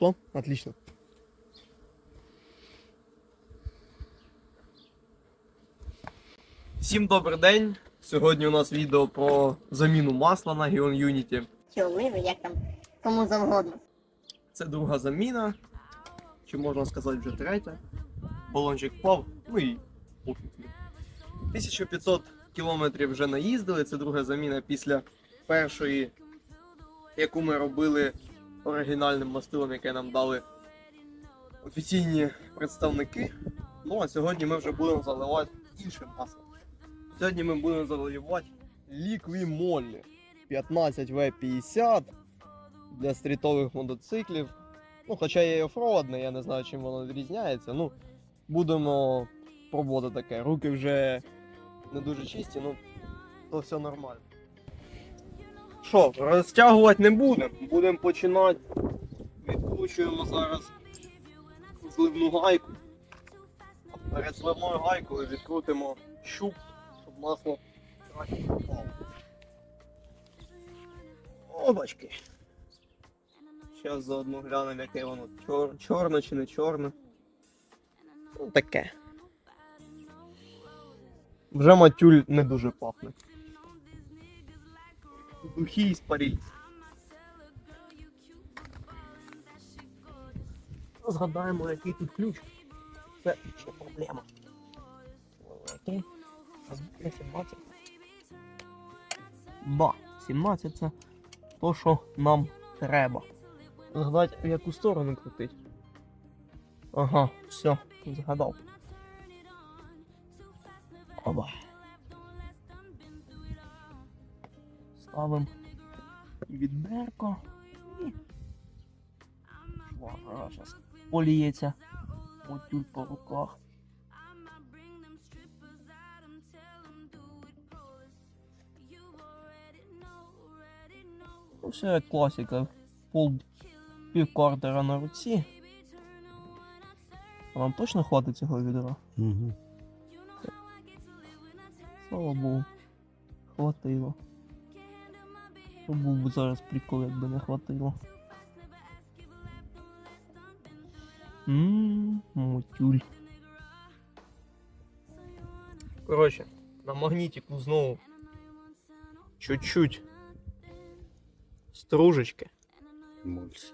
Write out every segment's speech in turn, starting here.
Пошло? Отлично. Всім добрий день. Сьогодні у нас відео про заміну масла на Gion Unity. чи оливи, як там кому завгодно. Це друга заміна, чи можна сказати вже третя. Балончик впав, ну і пофіг. 1500 кілометрів вже наїздили. Це друга заміна після першої, яку ми робили оригінальним мастилом, яке нам дали офіційні представники. Ну а сьогодні ми вже будемо заливати іншим маслом. Сьогодні ми будемо заливати Liqui Moly 15V50 для стрітових мотоциклів. Ну, хоча є і я не знаю, чим воно відрізняється. Ну, будемо пробувати таке. Руки вже не дуже чисті, ну то все нормально. Що, розтягувати не будемо. Будемо починати. Відкручуємо зараз зливну гайку. Перед зливною гайкою відкрутимо щуп, щоб масло краще попало. Обачки. Зараз заодно глянемо, яке воно чор... чорне чи не чорне. Ну, таке. Вже матюль не дуже пахне. Духи парі. Згадаємо, який тут ключ. Це ще проблема. А 17. Да, 17 це то, що нам треба. Згадати, в яку сторону крутить. Ага, все, згадав. Оба. Ставим відберко і швабра зараз поліється. Отюль по руках. Ну, Все класика. Пол півквартера на руці. А вам точно хватить цього відра? Угу. Слава Богу. Хватило. То був би зараз прикол, якби не хватило. Ммм, мотюль. Коротше, на магнітику знову чуть-чуть стружечки. Мульс.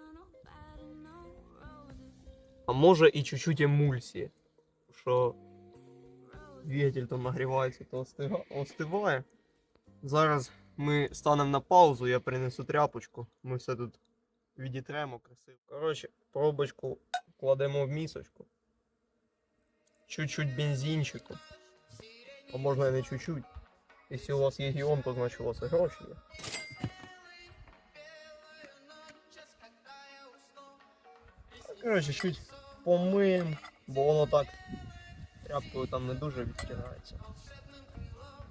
А може і чуть-чуть емульсії. Що двигатель то нагрівається, то остига- остиває. Зараз ми станемо на паузу, я принесу тряпочку. Ми все тут відітремо красиво. Коротше, пробочку кладемо в місочку. Чуть-чуть бензинчику. А можна і не чуть-чуть. Якщо у вас є гіон, то значить у вас і гроші є. Коротше, чуть помиємо, бо воно так тряпкою там не дуже відтягається.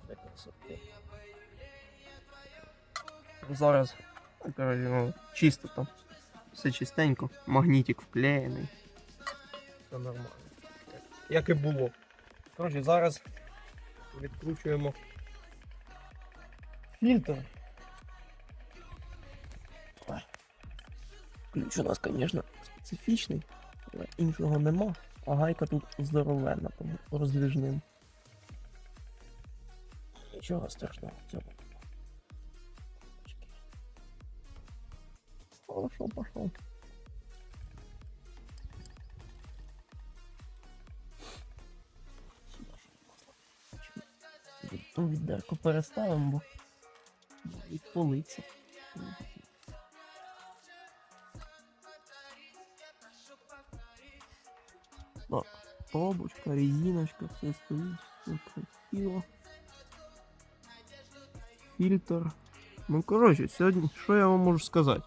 Для красоти. Зараз ну, чисто там. Все чистенько, магнітик вклеєний. Все нормально. Як і було. Коротше, зараз відкручуємо фільтр. Ключ у нас, звісно, специфічний, але іншого нема. А гайка тут здоровенна по роздвіжним. Нічого страшного в. пошел. Ту відерку переставимо, бо відполиться. Так, пробочка, резиночка, все стоїть, все красиво. Фільтр. Ну, коротше, сьогодні, що я вам можу сказати?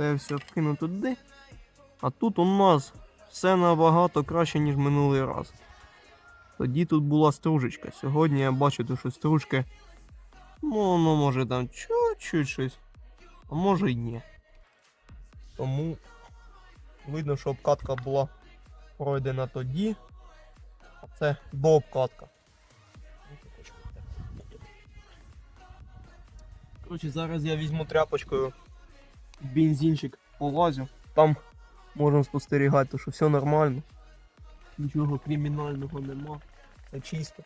Це все вкину туди. А тут у нас все набагато краще, ніж минулий раз. Тоді тут була стружечка. Сьогодні я бачу, що стружки. Ну, воно може там чуть-чуть щось. А може й ні. Тому видно, що обкатка була пройдена тоді. А це до обкатка. Коротше, зараз я візьму тряпочкою бензинчик полазю. Там можемо спостерігати, що все нормально. Нічого кримінального нема. Все чисто.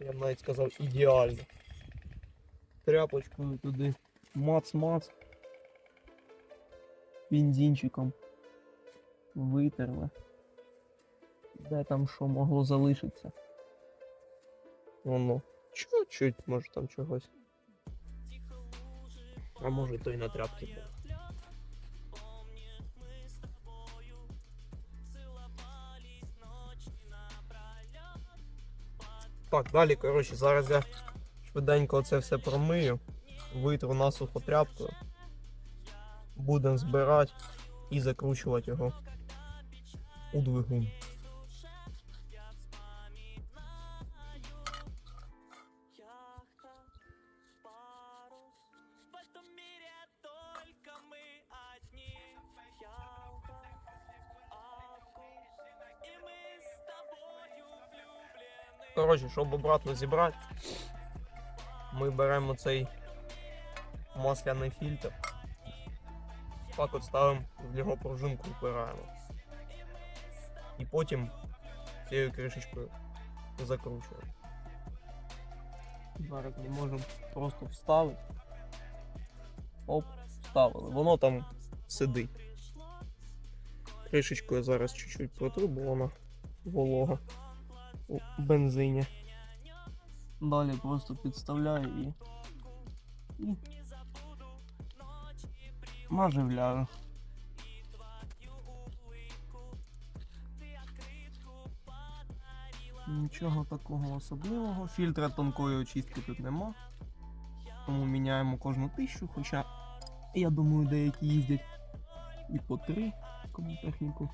Я б навіть сказав ідеально. Тряпочкою туди мац-мац. Бензинчиком витерли. Де там що могло залишитися? Воно. Чуть-чуть, може там чогось. А може то й на тряпки. Так, далі, коротше, зараз я швиденько це все промию, витру насухо тряпкою. Будемо збирати і закручувати його у двигун. Коротше, щоб обратно зібрати, ми беремо цей масляний фільтр. Так от ставимо в його пружинку впираємо. І потім цією кришечкою закручуємо. Зараз ми можемо просто вставити. Оп, вставили. Воно там сидить. Кришечкою зараз чуть-чуть протру, бо вона волога у бензині. Далі просто підставляю і. і наживляю. Нічого такого особливого. Фільтра тонкої очистки тут нема. Тому міняємо кожну тисячу, хоча я думаю, деякі їздять і по три, кому техніку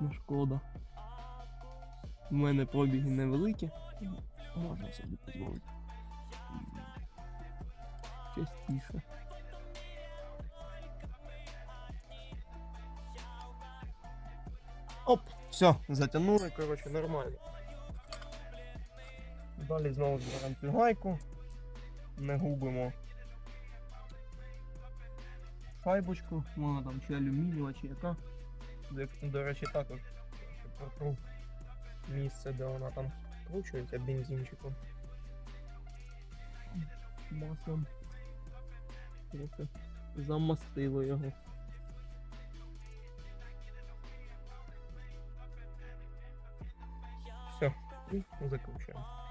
не шкода. У мене пробіги невеликі, можна собі дозволити. Частіше. Оп, все, затягнули, коротше, нормально. Далі знову збираємо цю гайку, не губимо шайбочку, вона там чи алюмінієва, чи яка. До, речі, також протру місце, де вона там вкручується бензинчиком. Маслом. Трохи замастило його. Все, і закручуємо.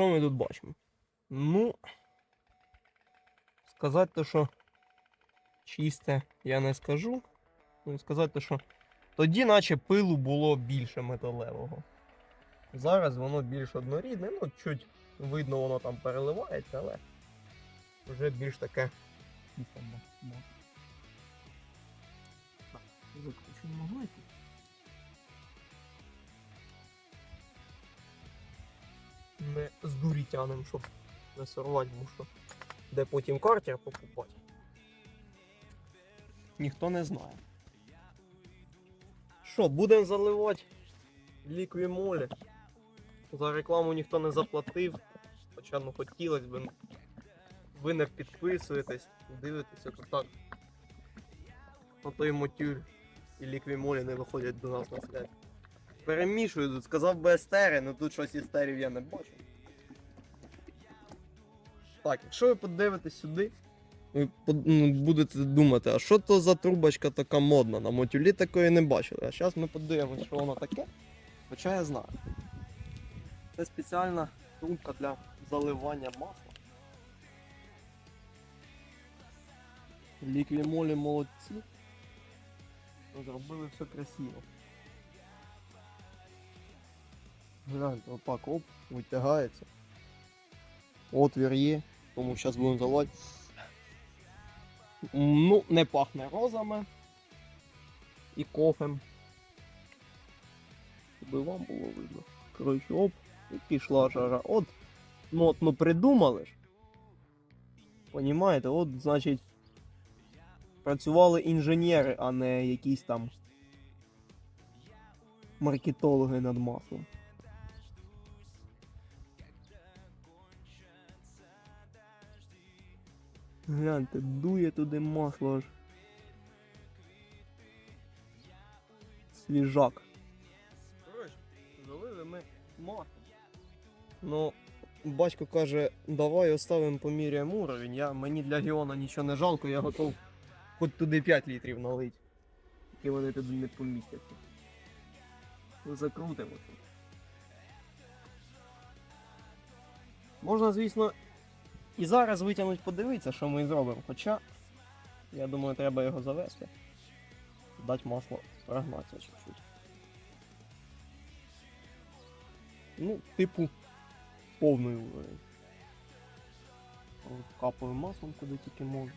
Що ми тут бачимо? Ну, сказати то, що чисте я не скажу. Ну, сказати то, що тоді наче пилу було більше металевого. Зараз воно більш однорідне, ну чуть видно, воно там переливається, але вже більш таке. Закручуємо гайку. Не з дурі щоб не сорвати, бо що де потім картер покупати. Ніхто не знає. Що, будемо заливати ліквімолі. За рекламу ніхто не заплатив. Хоча ну хотілося б. Ви не підписуєтесь, дивитеся, то так. На той мотюль і ліквімолі не виходять до нас на свят. Перемішую тут, сказав би естери, але тут щось естерів я не бачу. Так, якщо ви подивитесь сюди, ви ну, будете думати, а що то за трубочка така модна? На мотюлі такої не бачили. А зараз ми подивимося, що воно таке. Хоча я знаю. Це спеціальна трубка для заливання масла. Ліквімолі молодці. Зробили все красиво. Гляньте, отак оп, витягається. Отвір є, тому зараз будемо заливати. Ну, не пахне розами і кофем. Щоб вам було видно. Коротше, оп, і пішла жара. От, ну от ну придумали ж. Понімаєте, от значить працювали інженери, а не якісь там маркетологи над маслом. Гляньте, дує туди масло аж. Свіжак. Коротше, залили ми масло. Ну, батько каже, давай оставимо поміряємо уровень. Я, мені для Геона нічого не жалко, я готов хоч туди 5 літрів налить. І вони туди не помістяться. Ну, Закрутимо тут. Можна, звісно, і зараз витягнути подивитися, що ми зробимо. Хоча, я думаю, треба його завести. Дати масло прогнатися чуть-чуть. Ну, типу, повний уровень. Капаю маслом куди тільки можу.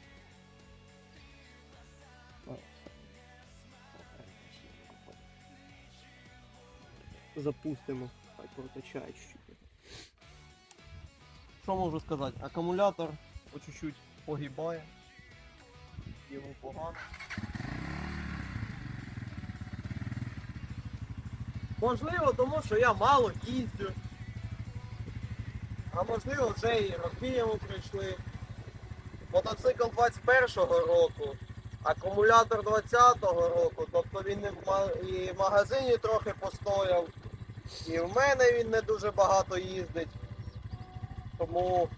Запустимо, хай протечає чуть-чуть. Що можу сказати? Акумулятор по чуть-чуть погибає. Йому погано. Можливо, тому що я мало їздю. А можливо вже і роки йому прийшли. Мотоцикл 21-го року, акумулятор 20-го року, тобто він і в магазині трохи постояв, і в мене він не дуже багато їздить. Тому,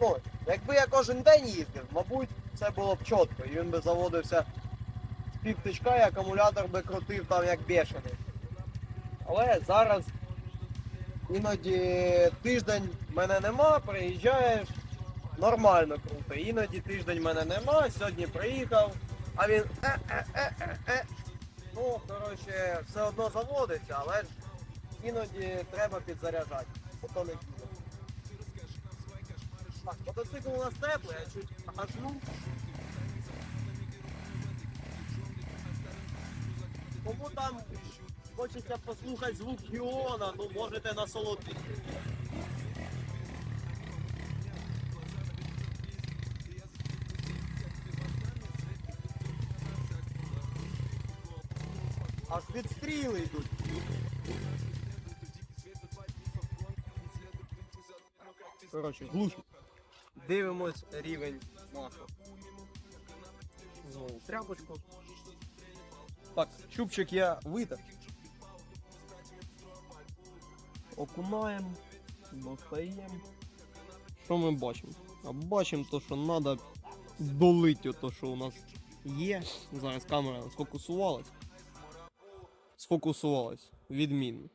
ну, якби я кожен день їздив, мабуть, це було б чітко. І він би заводився з півтичка, і акумулятор би крутив там як бешений. Але зараз іноді тиждень мене нема, приїжджаєш, нормально круто. Іноді тиждень мене нема, сьогодні приїхав, а він е-е-е-е-е. Ну, коротше, все одно заводиться, але ж іноді треба підзаряджати, мотоцикл у нас теплий, я чуть гажну. Кому там хочеться послухати звук Гіона, ну можете насолодитися. Аж відстріли йдуть. Коротше, глушить. Дивимось рівень масла. Знову тряпочку. Так, чубчик я витер. Окунаємо, достаємо. Що ми бачимо? А бачимо то, що треба долити то, що у нас є. Зараз камера сфокусувалась. Сфокусувалась. Відмінно.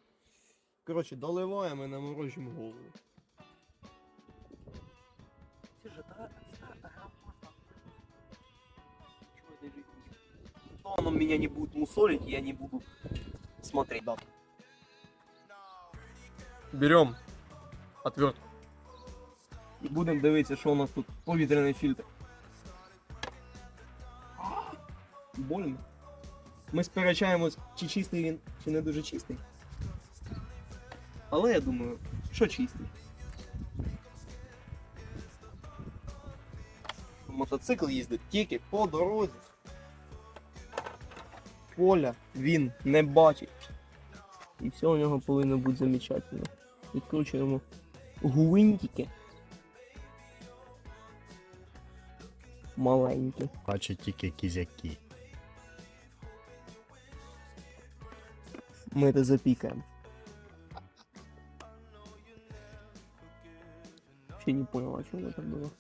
Коротше, доливаємо і наморожуємо голову. То оно меня не будет мусолить, я не буду смотреть. Да. Берем отвертку. І будемо дивитися, що у нас тут повітряний фільтр. Больно. Ми сперечаємось, чи чистий він, чи не дуже чистий. Але я думаю, що чистий. Мотоцикл їздить тільки по дорозі. Поля він не бачить. І все у нього повинно бути замечательно. Відкручуємо гвинтики. Маленькі. Бачить тільки кізяки. Ми це запікаємо. Вообще не понял, а что это было?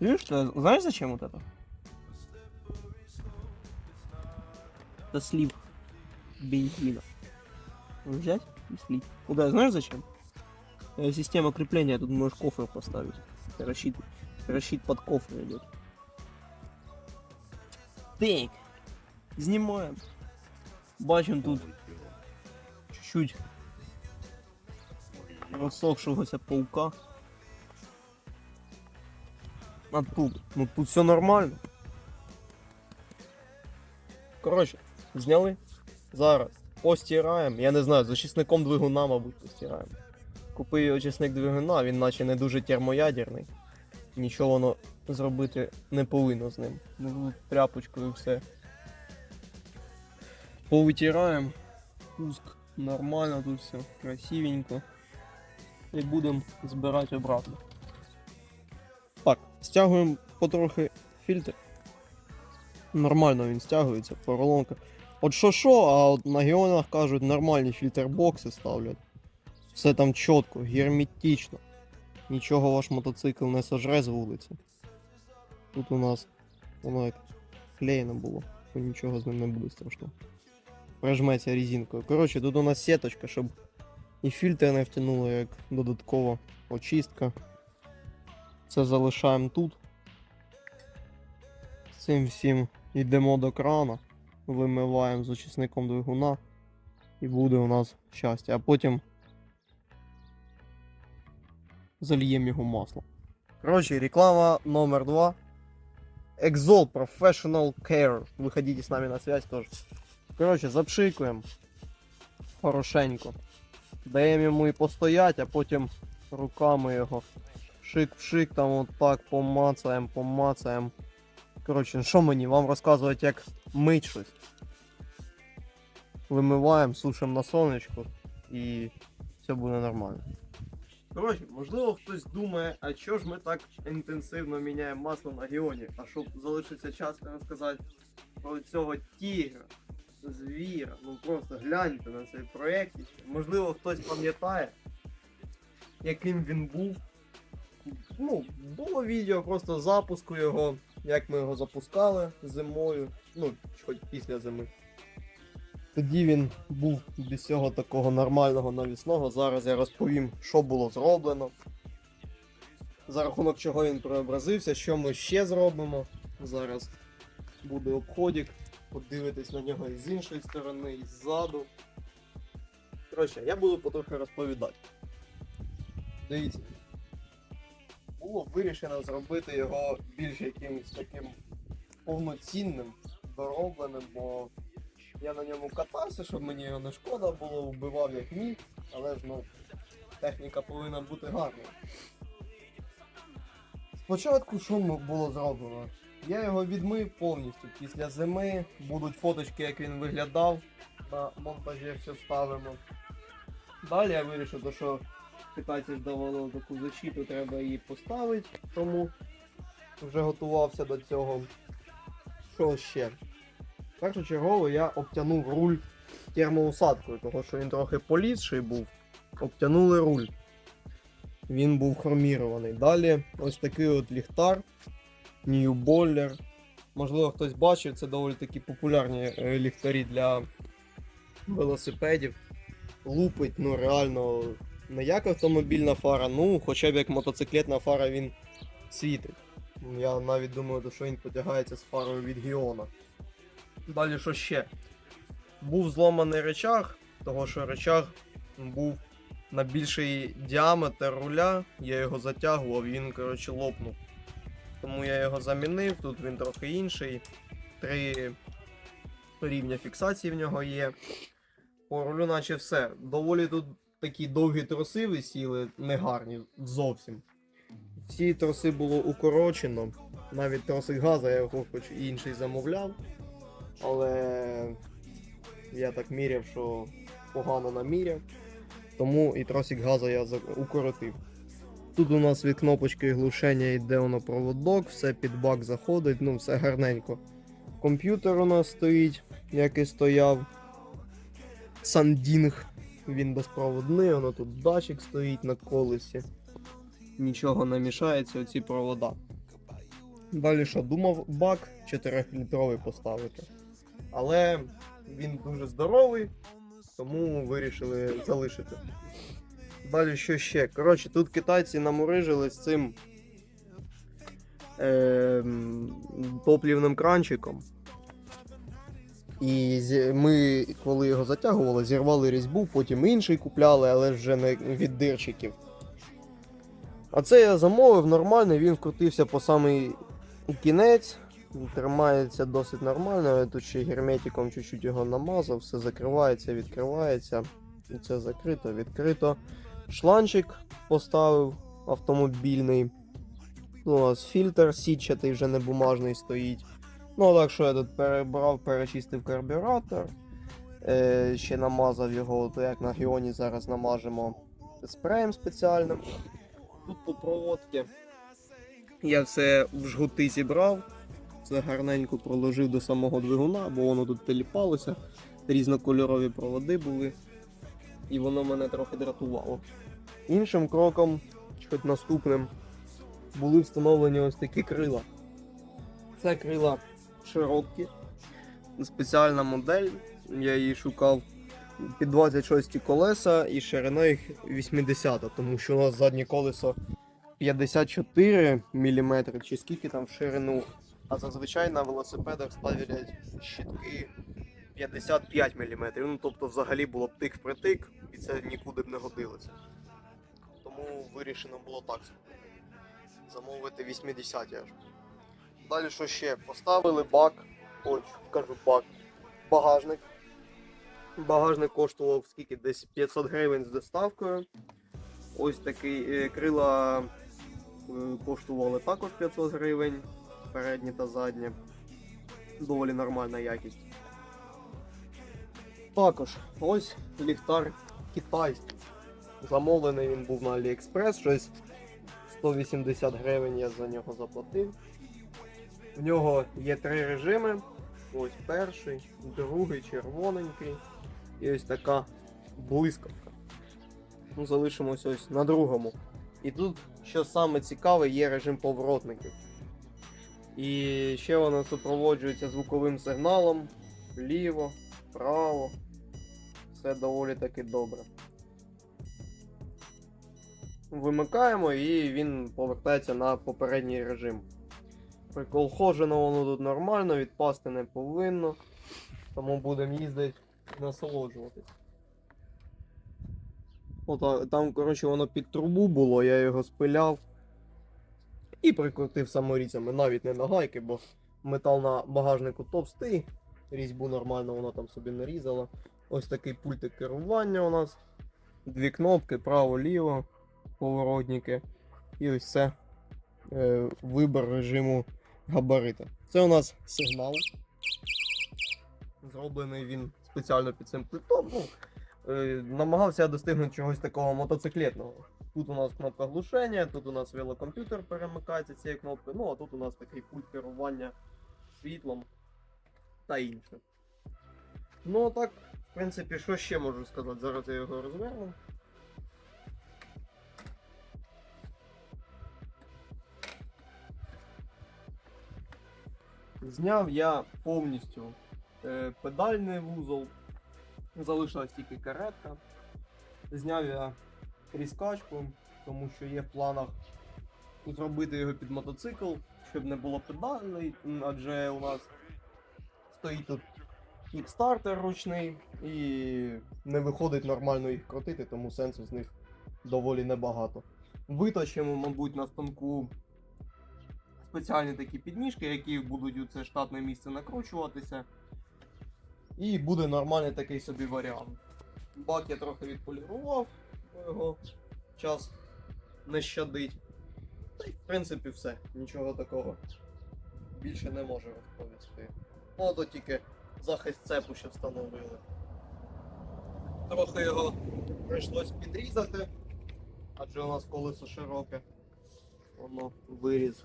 Видишь, что, знаешь зачем вот это? Это слив бензина. Взять и слить. Куда, знаешь зачем? Э, Система крепления, тут можешь кофр поставить. Расщит, расщит под кофр идет. Так. Знімаємо. Бачимо тут чуть-чуть розсохшогося паука. А тут, ну тут все нормально. Коротше, зняли. Зараз постираємо. Я не знаю, з очисником двигуна, мабуть, постираємо. Купив очисник двигуна, він наче не дуже термоядерний. Нічого воно зробити не повинно з ним. Ну, тряпочкою все. Повитираємо. Пуск нормально, тут все красивенько. І будемо збирати обратно. Стягуємо потрохи фільтр. Нормально він стягується, поролонка. От що що, а от на геонах кажуть, нормальні фільтрбокси ставлять. Все там чітко, герметично. Нічого ваш мотоцикл не сожре з вулиці. Тут у нас воно як клеєно було, то нічого з ним не буде страшного. Прижметься резинкою. Коротше, тут у нас сіточка, щоб і фільтр не втягнуло, як додаткова очистка. Це залишаємо тут. З цим всім йдемо до крана, вимиваємо з очисником двигуна, і буде у нас щастя. А потім зальємо його маслом. Коротше, реклама номер два. Exol Professional Care. Выходите с нами на связь тоже. Коротше, запшикуємо хорошенько. Даємо йому і постоять, а потім руками його шик-пшик, там от так помацаємо, помацаємо. Коротше, ну що мені вам розказувати, як мить щось. Вимиваємо, сушимо на сонечку і все буде нормально. Коротше, можливо, хтось думає, а чого ж ми так інтенсивно міняємо масло на Геоні, а щоб залишиться час розказати про цього тігра, звіра. Ну просто гляньте на цей проєкт. Можливо, хтось пам'ятає, яким він був. Ну, було відео просто запуску його, як ми його запускали зимою, ну, хоч після зими. Тоді він був без цього такого нормального навісного. Зараз я розповім, що було зроблено. За рахунок чого він преобразився, що ми ще зробимо. Зараз буде обходик. Подивитись на нього і з іншої сторони, і ззаду. Коротше, я буду потрохи розповідати. Дивіться. Було вирішено зробити його більш якимось таким повноцінним, доробленим, бо я на ньому катався, щоб мені його не шкода було, вбивав як міг, але ж ну, техніка повинна бути гарною. Спочатку що було зроблено? Я його відмив повністю. Після зими будуть фоточки, як він виглядав. На монтажі все вставимо. Далі я вирішив, що китайці ж давали таку защиту, треба її поставити, тому вже готувався до цього. Що ще? Першочергово я обтягнув руль термоусадкою, тому що він трохи полізший був. Обтянули руль. Він був хромірований. Далі ось такий от ліхтар, Baller. Можливо, хтось бачив, це доволі такі популярні е, ліхтарі для велосипедів. Лупить, ну реально, не як автомобільна фара, ну хоча б як мотоциклетна фара він світить. Я навіть думаю, що він потягається з фарою від Гіона. Далі що ще? Був зломаний речах, того що речах був на більший діаметр руля, я його затягував, він, коротше, лопнув. Тому я його замінив, тут він трохи інший. Три рівня фіксації в нього є. По рулю, наче все. Доволі тут такі довгі троси висіли, негарні зовсім. Всі троси було укорочено. Навіть тросик газа я його хоч і інший замовляв. Але я так міряв, що погано наміряв. Тому і тросик газа я укоротив. Тут у нас від кнопочки глушення йде воно проводок, все під бак заходить, ну все гарненько. Комп'ютер у нас стоїть, як і стояв. Сандінг, він безпроводний, воно тут датчик стоїть на колесі. Нічого не мішається, оці провода. Далі що, думав бак 4-літровий поставити. Але він дуже здоровий, тому вирішили залишити. Далі що ще? Коротше, тут китайці намурижили з цим ем, топлівним кранчиком. І ми, коли його затягували, зірвали різьбу, потім інший купляли, але вже не від дирчиків. А це я замовив нормально, він вкрутився по самий кінець. Тримається досить нормально. Я тут ще герметиком чуть-чуть його намазав, все закривається, відкривається. Це закрито, відкрито. Шланчик поставив автомобільний. У нас фільтр сітчатий, вже не бумажний стоїть. Ну, так що я тут перебрав, перечистив карбюратор. Е, ще намазав його, то як на Гіоні зараз намажемо спреєм спеціальним. Тут по проводці. Я все в жгути зібрав. Все гарненько проложив до самого двигуна, бо воно тут теліпалося. Різнокольорові проводи були. І воно мене трохи дратувало. Іншим кроком, чи хоч наступним, були встановлені ось такі крила. Це крила широкі, спеціальна модель. Я її шукав під 26 колеса і ширина їх 80, тому що у нас заднє колесо 54 мм, чи скільки там в ширину. А зазвичай на велосипедах ставлять щитки 55 мм. Ну, тобто взагалі було б тик впритик, і це нікуди б не годилося. Тому вирішено було так. Замовити 80 аж. Далі що ще? Поставили бак. Ой, кажу бак. Багажник. Багажник коштував скільки? Десь 500 гривень з доставкою. Ось такий е, крила е, коштували також 500 гривень. Передні та задні. Доволі нормальна якість. Також ось ліхтар китайський. Замовлений він був на AliExpress, щось 180 гривень я за нього заплатив. В нього є три режими. Ось перший, другий червоненький. І ось така блискавка. Ну, залишимось ось на другому. І тут, що саме цікаве, є режим поворотників. І ще вона супроводжується звуковим сигналом вліво, вправо. Все доволі таки добре. Вимикаємо і він повертається на попередній режим. Приколхожено воно тут нормально, відпасти не повинно. Тому будемо їздити і насолоджуватись. От, там, коротше, воно під трубу було, я його спиляв і прикрутив саморізами, навіть не на гайки, бо метал на багажнику товстий, різьбу нормально воно там собі нарізало. Ось такий пультик керування у нас. Дві кнопки, право-ліво, поворотники. І ось це е, вибір режиму габарита. Це у нас сигнал. Зроблений він спеціально під цим пультом. Ну, е, намагався достигнути чогось такого мотоциклетного. Тут у нас кнопка глушення, тут у нас велокомп'ютер перемикається цією кнопкою, ну а тут у нас такий пульт керування світлом та інше. Ну так, в принципі, що ще можу сказати? Зараз я його розверну. Зняв я повністю е, педальний вузол, залишилась тільки каретка. Зняв я тріскачку, тому що є в планах зробити його під мотоцикл, щоб не було педальний, адже у нас стоїть тут кікстартер ручний і не виходить нормально їх крутити, тому сенсу з них доволі небагато. Виточимо, мабуть, на станку спеціальні такі підніжки, які будуть у це штатне місце накручуватися. І буде нормальний такий собі варіант. Бак я трохи відполірував, його час не щадить. Та й в принципі все. Нічого такого більше не можу розповісти. Ну, тільки захист цепу ще встановили. Трохи його прийшлось підрізати, адже у нас колесо широке. Воно виріз.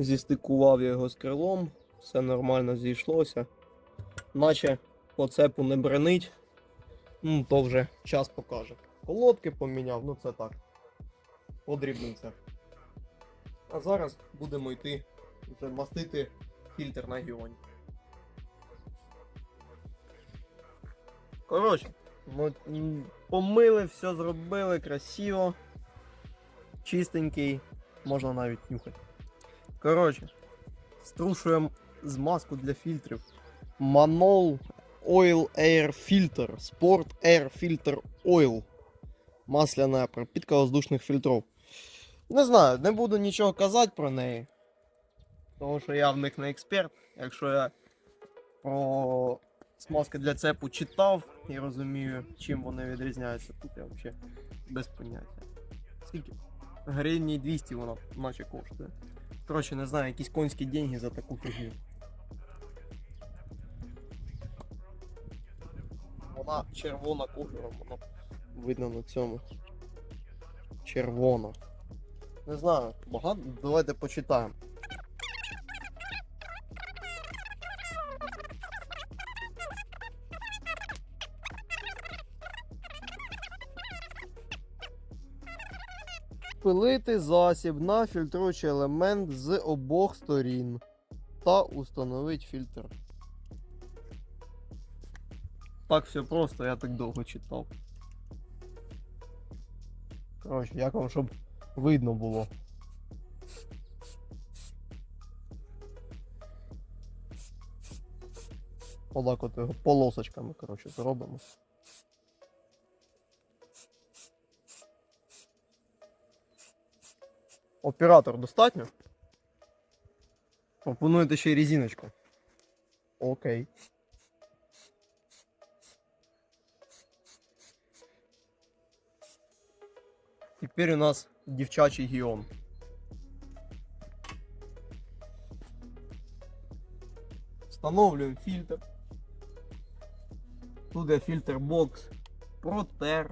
Зістикував я його з крилом, все нормально зійшлося. Наче по цепу не бренить. Ну, то вже час покаже. Колодки поміняв, ну це так. По дрібницях. А зараз будемо йти вже мастити фільтр на гіоні. Коротше, ну, помили, все зробили красиво. Чистенький, можна навіть нюхати. Коротше, струшуємо змазку для фільтрів. Manol Oil Air Filter. Sport Air Filter Oil. Масляна пропітка воздушних фільтрів. Не знаю, не буду нічого казати про неї. Тому що я в них не експерт. Якщо я про смазки для цепу читав і розумію, чим вони відрізняються, тут я взагалі без поняття. Скільки? Гривні 200 вона наче коштує. Коротше, не знаю, якісь конські деньги за таку фігню. Вона червона кольором, воно видно на цьому. Червона. Не знаю, багато. Давайте почитаємо. Пилити засіб на фільтруючий елемент з обох сторін та установить фільтр. Так все просто, я так довго читав. Коротше, як вам, щоб видно було. Отак от його полосочками, коротше, зробимо. Оператор достатньо? Пропонуєте ще й резиночку. Окей. Теперь у нас дівчачий гіон. Встановлюємо фільтр. Тут є фільтр бокс, протер,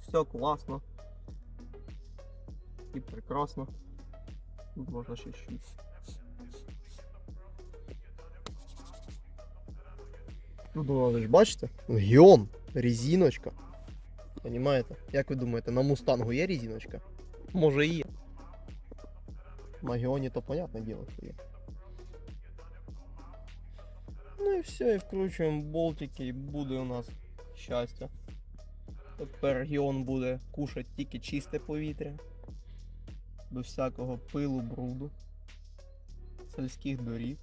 все класно. І прекрасно. Тут можна ще щось. Тут у нас ж бачите? Гіон, резиночка. Понимаєте? Як ви думаєте, на мустангу є резиночка? Може і є. На гіоні то понятне діло, що є. Ну і все, і вкручуємо болтики, і буде у нас щастя. Тепер гіон буде кушати тільки чисте повітря. Без всякого пилу, бруду. Сільських доріг.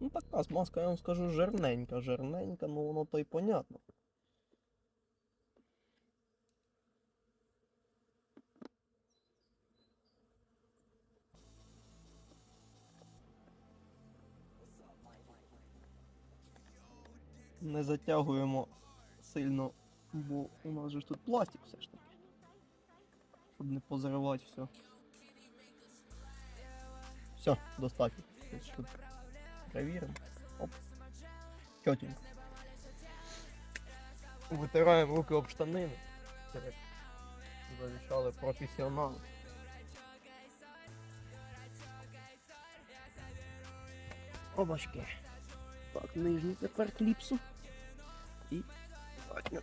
Ну така смазка, я вам скажу, жирненька, жирненька, ну воно то й понятно. Не затягуємо сильно, бо у нас же ж тут пластик все ж таки. Щоб не позривати все. Все, достатньо. Тут Проверим. Оп. Чотенько. Витираємо руки об штанини. Завіщали професіонали. Обачки. Так, нижній тепер кліпсу. І задню.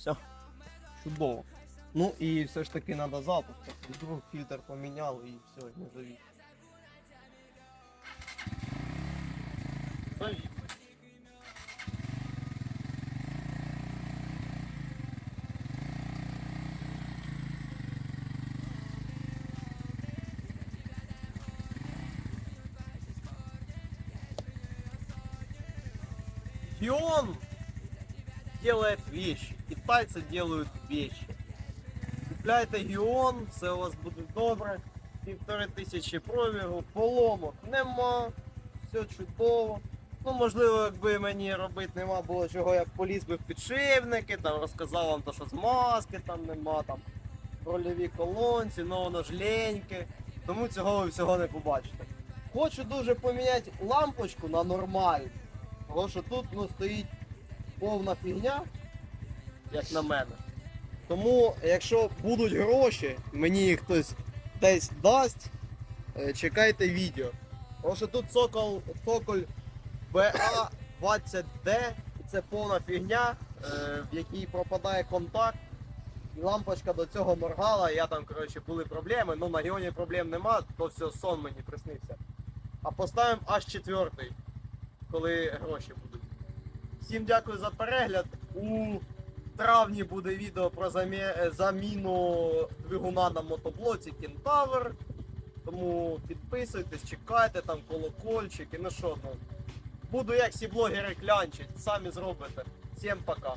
Все. Чудово. Ну і все ж таки треба запуск. Вдруг фільтр поміняли і все, не завів. Завів. Фион делает вещи. Китайцы делают вещи. Купляйте Гіон, все у вас буде добре. Півтори тисячі пробігу, поломок нема, все чудово. Ну, можливо, якби мені робити нема було чого, я б поліз би в підшипники, там розказав вам, то, що змазки там нема, там рольові колонці, ну воно ж леньке. Тому цього ви всього не побачите. Хочу дуже поміняти лампочку на нормальну. Тому що тут ну, стоїть повна фігня, як на мене. Тому, якщо будуть гроші, мені їх хтось десь дасть, е, чекайте відео. Тому що тут цокол, цоколь BA20D, і це повна фігня, е, в якій пропадає контакт. Лампочка до цього моргала, я там, коротше, були проблеми, ну на Гіоні проблем нема, то все, сон мені приснився. А поставимо аж четвертий, коли гроші будуть. Всім дякую за перегляд. У травні буде відео про е, заміну двигуна на мотоблоці Кентавр. Тому підписуйтесь, чекайте там колокольчики. Ну що, ну. Буду як всі блогери клянчить, самі зробите. Всім пока.